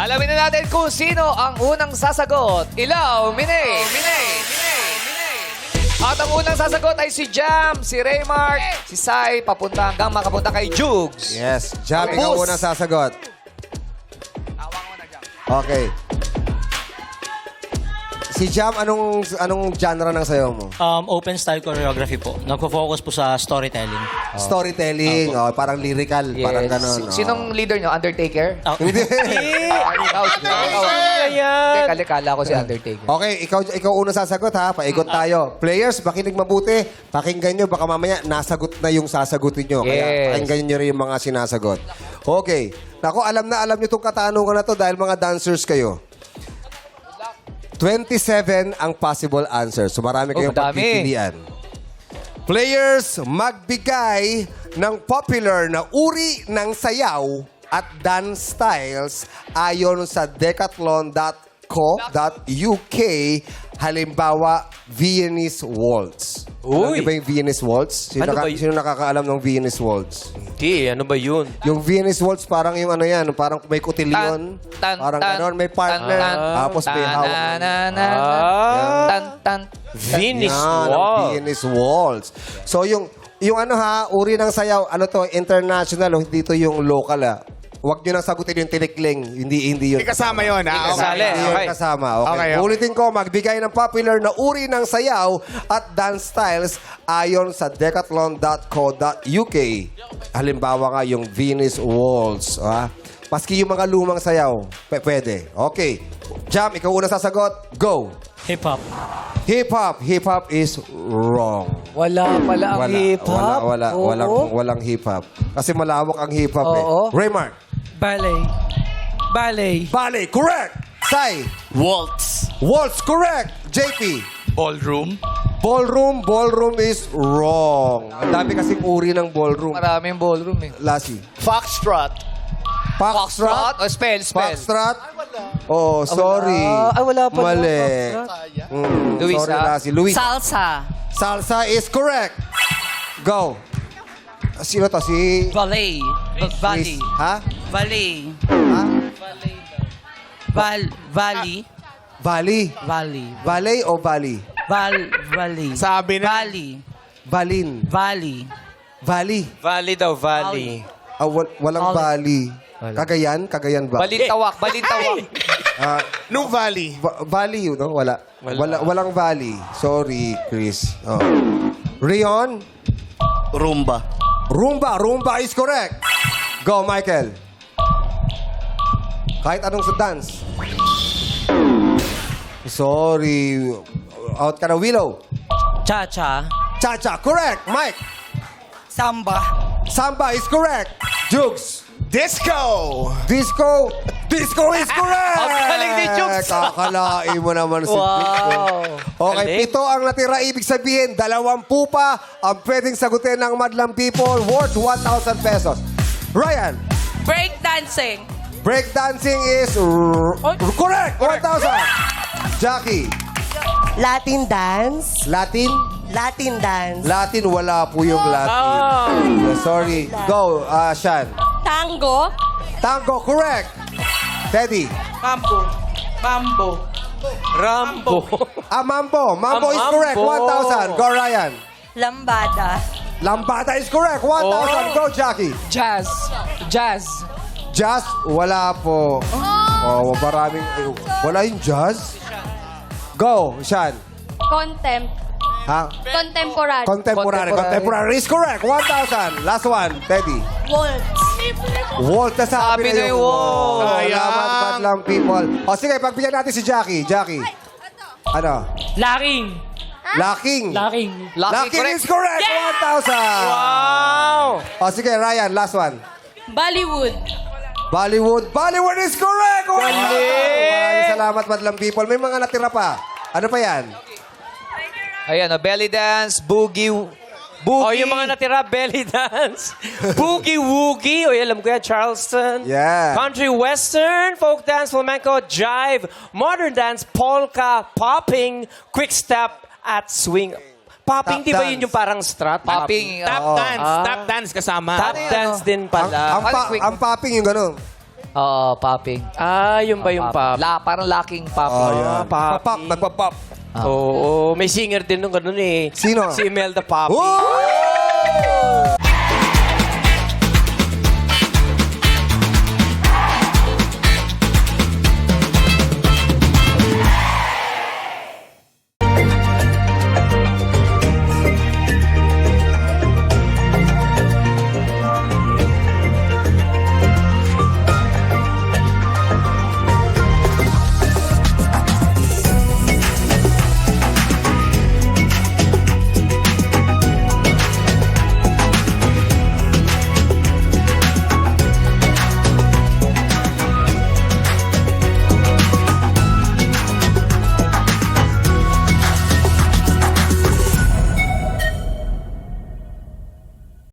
Alamin na natin kung sino ang unang sasagot. Ilaw, Mine, Mine, Mine, Mine. At ang unang sasagot ay si Jam, si Raymark, si Sai, papunta hanggang makapunta kay Jugs. Yes. Jam, ikaw unang sasagot. Okay. Si Jam, anong anong genre ng sayo mo? Um, open style choreography po. Nagpo-focus po sa storytelling. Storytelling, oh, parang lyrical, parang ganun. Si- oh. Sinong leader nyo? Undertaker? Ah, Hindi. Ikaw, ikaw, ikaw. Hindi, kalikala ko si Undertaker. Okay, ikaw ikaw unang sasagot ha. Paikot tayo. Players, makinig mabuti. Pakinggan nyo, baka mamaya nasagot na yung sasagutin nyo. Kaya Yes. pakinggan nyo rin yung mga sinasagot. Okay. Nako, alam na alam nyo itong katanungan na to dahil mga dancers kayo. 27 ang possible answer. So marami Oh, kayong madami. pagpipilian. Players, magbigay ng popular na uri ng sayaw at dance styles ayon sa decathlon.co.uk halimbawa Viennese Waltz. Alam Uy! niyo ba yung Viennese Waltz? Sino, Ano naka- ba y- sino nakakaalam ng Viennese Waltz? Hindi, ano ba yun? Yung Viennese Waltz parang yung ano yan, parang may kutilyon, Tan, tan, parang tan, ganon, may partner, tan, tan, tapos may tan, hawak. Ah. Tan, tan. Venus Yan, ang Wall. Viennese Waltz. So yung yung ano ha, uri ng sayaw, ano to, international, oh, dito yung local ah. Huwag nyo nang sagutin yung tinikling. Hindi, hindi yun. Hindi kasama yun, ha? Okay. kasali. Hindi yun Okay. kasama. Okay. Okay, okay. Ulitin ko, magbigay ng popular na uri ng sayaw at dance styles ayon sa decathlon.co.uk. Halimbawa nga yung Venus Waltz. Ah. Paski yung mga lumang sayaw. P- pwede. Okay. Jam, ikaw una sasagot. Go. Hip-hop. Hip-hop. Hip-hop is wrong. Wala pala ang Wala, hip-hop. Wala, wala, Oo. walang, walang hip-hop. Kasi malawak ang hip-hop Oo. eh. Raymark. Ballet. Ballet. Ballet, correct. Sai. Waltz. Waltz, correct. JP. Ballroom. Ballroom, ballroom is wrong. Ang dami kasing uri ng ballroom. Maraming ballroom eh. Lassie. Foxtrot. Foxtrot? O, spell, spell. Foxtrot? Oh, sorry. wala. Ay, wala pa Mali. Mm, Luis, sorry, ah. Lassie. Luis. Salsa. Salsa is correct. Go. Sino to? Si... Ballet. Ba- Ballet. Luis. Ha? Ballet. Ha? Val Valley. Valley. Valley. Valley o Valley? Val Valley. Sabi na. Valley. Balin. Valley. Valley. Valley daw, Valley. Ah, wal- walang Valley. Cagayan? Cagayan ba? Balintawak, balintawak. Ah, New Valley. Va- valley yun, no? Wala. Wala. Walang valley. Sorry, Chris. Oh. Rion? Rumba. Rumba. Rumba is correct. Go, Michael. Kahit anong sa dance. Sorry. Out ka na, Willow. Cha-cha. Cha-cha, correct. Mike. Samba. Samba is correct. Jugs. Disco. Disco. Disco is correct. Ang galing ni Jugs. Kakalain mo naman si Wow. Okay, Galing. pito ang natira. Ibig sabihin, dalawampu pa ang pwedeng sagutin ng Madlang People worth 1,000 pesos. Ryan, Break dancing. breakdancing is r- r- correct. 1,000. Jackie, Latin dance. Latin? Latin dance. Latin, wala po yung Latin. Sorry. Go, uh, Shan. Tango. Tango, correct. Teddy. Mambo. Mambo. Rambo. Ah, Mambo. Mambo Ah, is correct. Mambo. 1,000. Go, Ryan. Lambada. Lambada is correct. 1,000. Go, Jackie. Jazz. Jazz. Jazz, wala po. Oh, maraming... Wala yung jazz? Go, Sean. Contempt. Ha? Contemporary. Contemporary. Contemporary is correct. 1,000. Last one, Teddy. Waltz. Walt na sabi Sabi na yung Walt. Salamat, Sayang. madlang people. O sige, pagbigyan natin si Jackie. Jackie. Ano? Laking. Lacking. Laking. Correct. is correct. 1,000. Wow! O sige, Ryan, last one. Bollywood. Bollywood. Bollywood is correct! Wow! Maraming salamat, madlang people. May mga natira pa. Ano pa yan? Ayan, o, belly dance, boogie, boogie. Oh, yung mga natira, belly dance. Boogie Woogie. O, alam ko yan, Charleston. Yeah. Country Western, folk dance, flamenco, jive, modern dance, polka, popping, quick step, at swing. Popping, Tap di ba dance. yun yung parang strat? Popping. Tap Oo. dance. Tap dance kasama. Tap dance din Ang, pala. ang, pa, Ano, quick? ang popping yung gano'n. Oo, popping. Ah, yun ba yung pop? La, parang lacking pop. Oh, yan. Ah, papi. Papap, nagpapap. Oo, may singer din nung ganun eh. Sino? Si Imelda Papi. Oh!